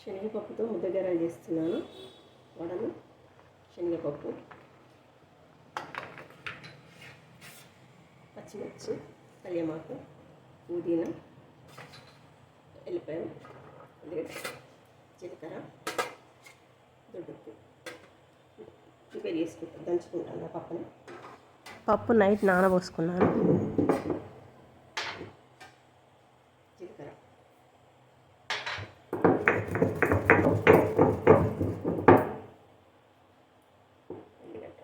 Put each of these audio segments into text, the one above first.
శనగపప్పుతో ముద్దగర చేస్తున్నాను. వడలు శనగపప్పు పచ్చిమిర్చి కళ్యమాకు పుదీనా ఎల్లిపాయలు ఉల్లిగడ్డ జీలకర్ర దొడ్డుప్పు. ప్రిపేర్ చేసుకుంటాను దంచుకుంటాను ఆ పప్పుని. పప్పు నైట్ నానబోసుకున్నాను జీలకర్ర ఉల్లిగడ్డ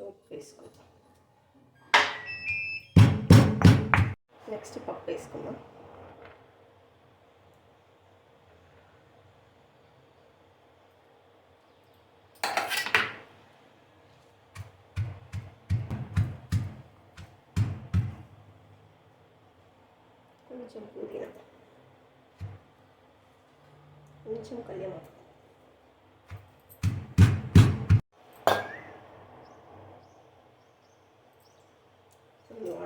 చోప్ వేసుకుందాం. నెక్స్ట్ పప్పు వేసుకుందాం. కొంచెం పుదీనా. కొంచెం కళ్యాణం.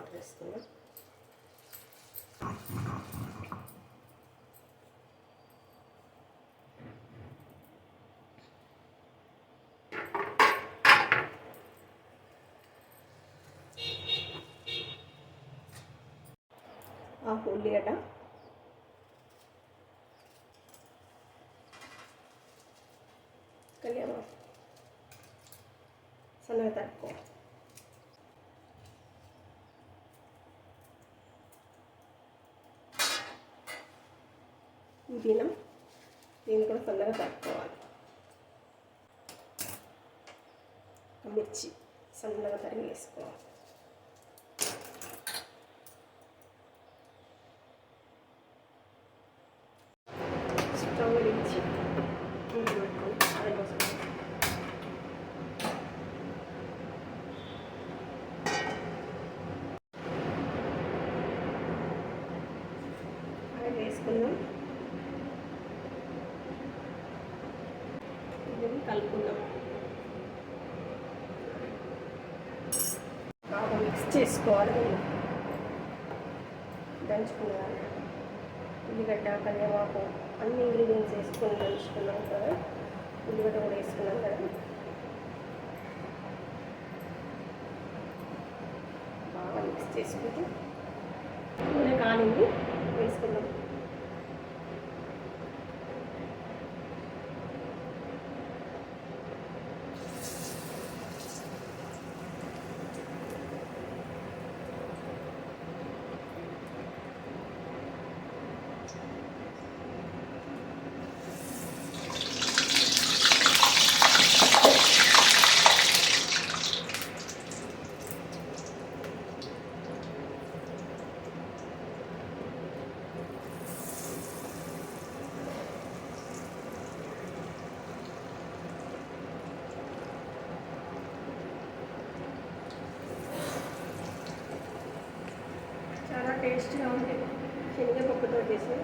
కొన్ని వాటర్ వేసుకుందాం హాఫ్ ఉల్లిగడ్డ కళ్యామాకు పుదీనా దీన్ని కూడా సన్నగా తట్టుకోవాలి. మిర్చి సన్నగా తరిగి వేసుకోవాలి కలుపుకుందాం బాగా మిక్స్ చేసుకోవాలి మనం దంచుకున్నాను. ఉల్లిగడ్డ కరివేపాకు అన్ని ఇంగ్రీడియంట్స్ వేసుకొని దంచుకున్నాం కదా. ఉల్లిగడ్డ కూడా వేసుకున్నాం కదా. బాగా మిక్స్ చేసుకుంటే నూనె కాలింది టేస్ట్గా ఉంటాయి శనగపప్పుతో చేసి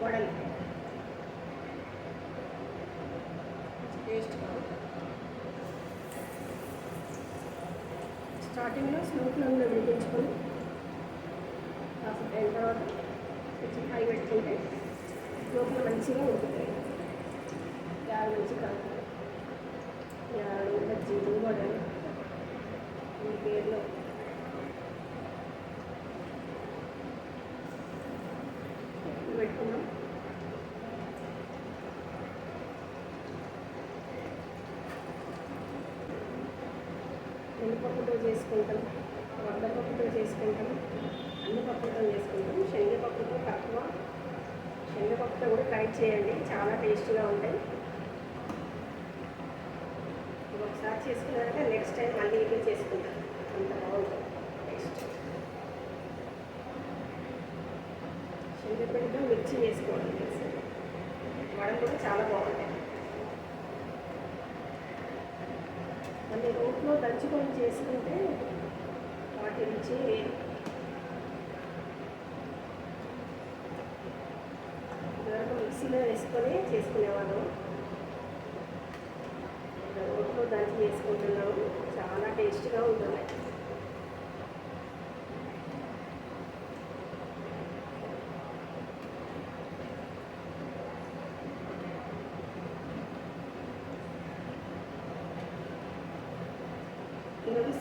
వడలు. టేస్ట్గా స్టార్టింగ్లో స్లో ఫ్లేమ్లో విడిపించుకొని కాసేపు అయిన తర్వాత కొంచెం హై పెట్టుకుంటే లోపల మంచిగా ఉంటుంది యాలు మంచి కలుపుతాయి యాలు బజ్జీలు వడలు ఈ పేర్లో పెట్టుకున్నాం మినపప్పుతో చేసుకుంటాం వద్దపప్పుతో చేసుకుంటాం అన్ని పప్పుతో చేసుకుంటాం. శనగపప్పుతో తక్కువ. శనగపప్పుతో కూడా ట్రై చేయండి చాలా టేస్టీగా ఉంటాయి. ఒకసారి చేసుకున్నారంటే నెక్స్ట్ టైం మళ్ళీ ఇట్లా చేసుకుంటాం. శనగపిండితో వేసుకోవడం వేసుకోవాలి కూడా చాలా బాగుంటాయి మళ్ళీ రోట్లో దంచుకొని చేసుకుంటే వాటి నుంచి ఇదివరకు మిక్సీలో వేసుకొని చేసుకునేవాళ్ళం. రోట్లో దంచి చేసుకుంటున్నాము. చాలా టేస్ట్గా ఉంటున్నాయి.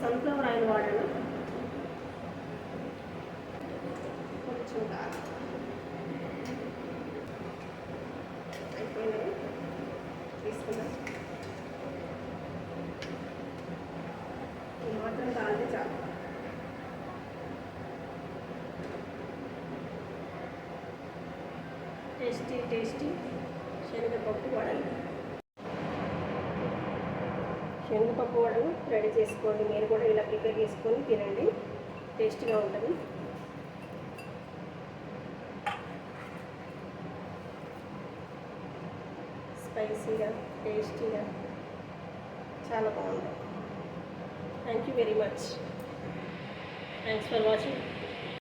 సన్ఫ్లవర్ ఆయిల్ వాడాను. కొంచెం కారం అయిపోయినాయి తీసుకున్నాను ఈ మాత్రం కాలితే చాలు. టేస్టీ టేస్టీ శనగపప్పు వడలు. శనగపప్పు వడలు రెడీ చేసుకోండి. మీరు కూడా ఇలా ప్రిపేర్ చేసుకొని తినండి. టేస్టీగా ఉంటుంది. స్పైసీగా టేస్టీగా చాలా బాగుంది. Thank you very much thanks for watching